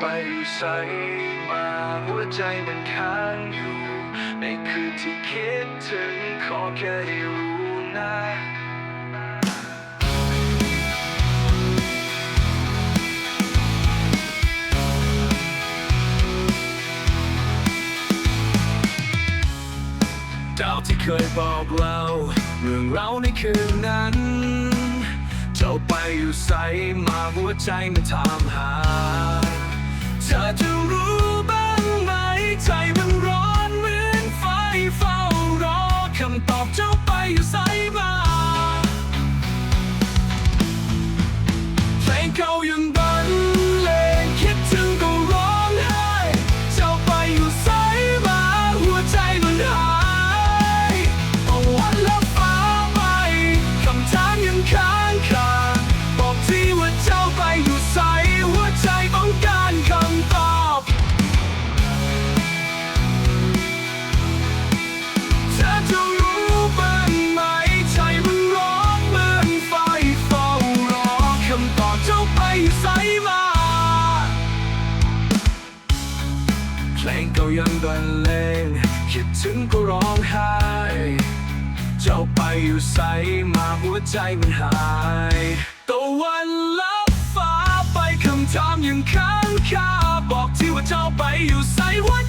ไปอยู่ใสมาหัวใจมันค้างอยู่ ในคืนที่คิดถึงขอแค่ได้รู้นะดาวที่เคยบอกเราเรื่องเราในคืนนั้น เจ้าไปอยู่ใสมาหัวใจมันถามหา อจะรู้บ้างไหม ใจมันร้อนเหมือนไฟเฝ้ารอคำตอบเจ้าไปอยู่ใสมา ก็ยังบรรเลงคิดถึงก็ร้องไห้ เจ้าไปอยู่ใสมาหัวใจมันหายตะวันลับฟ้าไปคำถามยังค้างคาบอกที่ว่าเจ้าไปอยู่ใสหัว